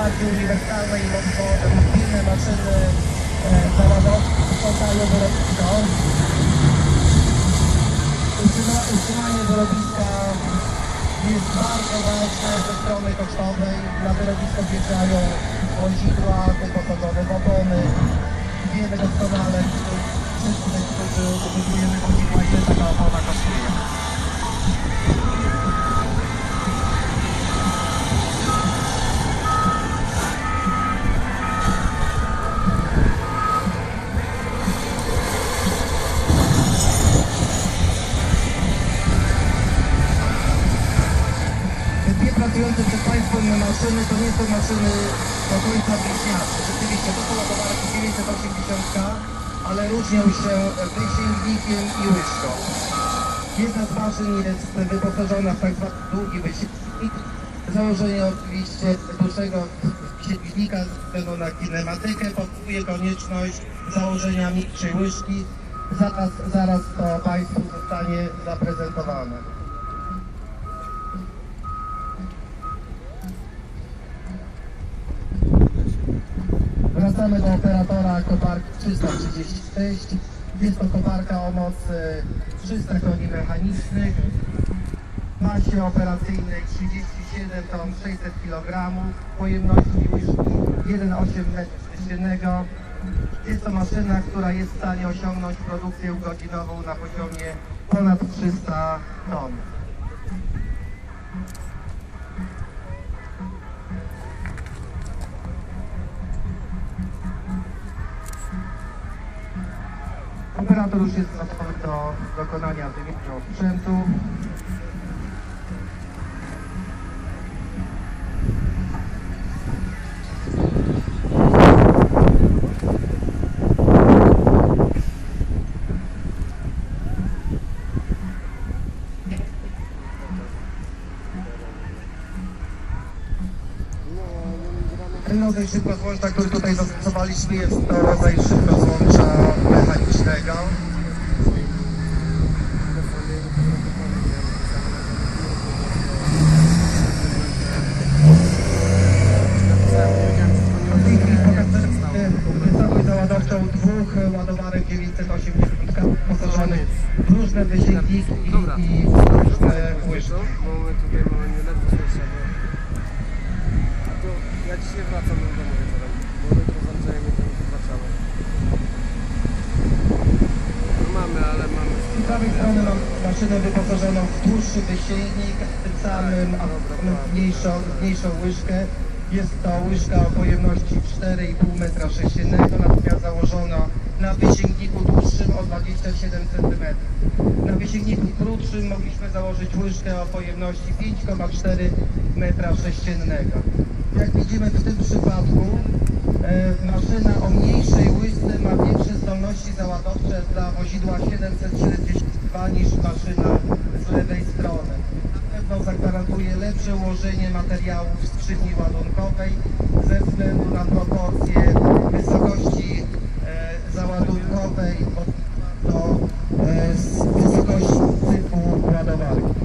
bardziej uniwersalne i mocno mobilne maszyny e, załadowcze. Utrzyma- Utrzymanie wyrobiska jest bardzo ważne ze strony kosztowej. Na wyrobisko wjeżdżają łądzidła wyposażone w opony. Wiemy doskonale, Dwie pracujące przed Państwem maszyny to nie są maszyny do końca bliźniacze. Rzeczywiście to są ładowarki 980, ale różnią się wysięgnikiem i łyżką. Jedna z maszyn jest wyposażona w tak zwany długi wysięgnik. Założenie oczywiście dłuższego wysięgnika ze względu na kinematykę powoduje konieczność założenia mniejszej łyżki. Zaraz, zaraz to Państwu zostanie zaprezentowane. Wracamy do operatora koparki 336. Jest to koparka o mocy 300 koni mechanicznych. Masie operacyjnej 37 ton 600 kg. Pojemności łyżki 1,8 m3. Jest to maszyna, która jest w stanie osiągnąć produkcję godzinową na poziomie ponad 300 ton. Operator już jest gotowy do dokonania wymiaru sprzętu. Rodzaj szybkozłącza, który tutaj zastosowaliśmy jest to rodzaj szybkozłącza mechanicznego. W tej chwili pokazaliśmy wysokość załadowczą dwóch ładowarek 980 wyposażonych w różne wysięgniki i, i różne łyżki. Ja dzisiaj wracam do domu wieczorem, bo jutro zaczniemy ten Warszawę. No mamy, ale mamy... Z prawej strony mam maszynę wyposażoną w dłuższy wysięgnik, tym samym a mniejszą, mniejszą łyżkę. Jest to łyżka o pojemności 4,5 metra sześciennego, natomiast założona na wysięgniku dłuższym o 27 cm. Na wysięgniku krótszym mogliśmy założyć łyżkę o pojemności 5,4 metra sześciennego. Jak widzimy w tym przypadku e, maszyna o mniejszej łyżce ma większe zdolności załadowcze dla wozidła 772 niż maszyna z lewej strony. Na pewno zagwarantuje lepsze ułożenie materiałów w skrzyni ładunkowej ze względu na proporcje wysokości e, załadunkowej do e, wysokości typu ładowarki.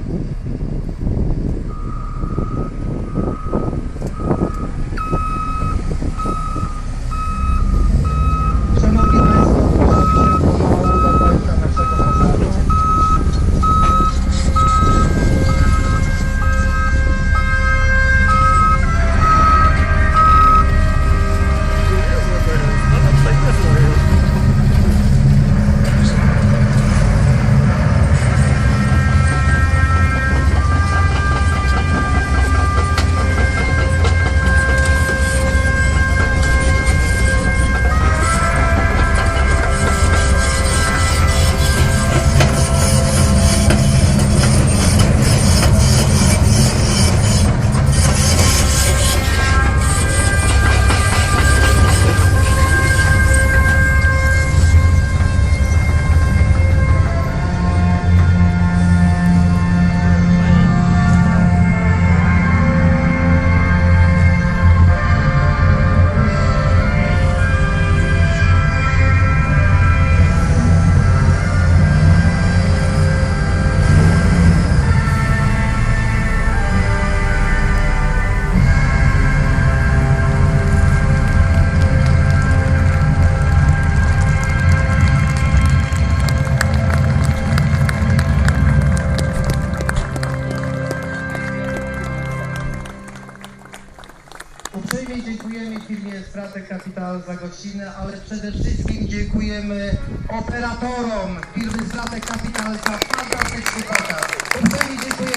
Uprzejmie dziękujemy firmie Straty Capital za gościnę, ale przede wszystkim dziękujemy operatorom firmy Straty Capital za fantastyczny pokaz. Uprzejmie dziękujemy.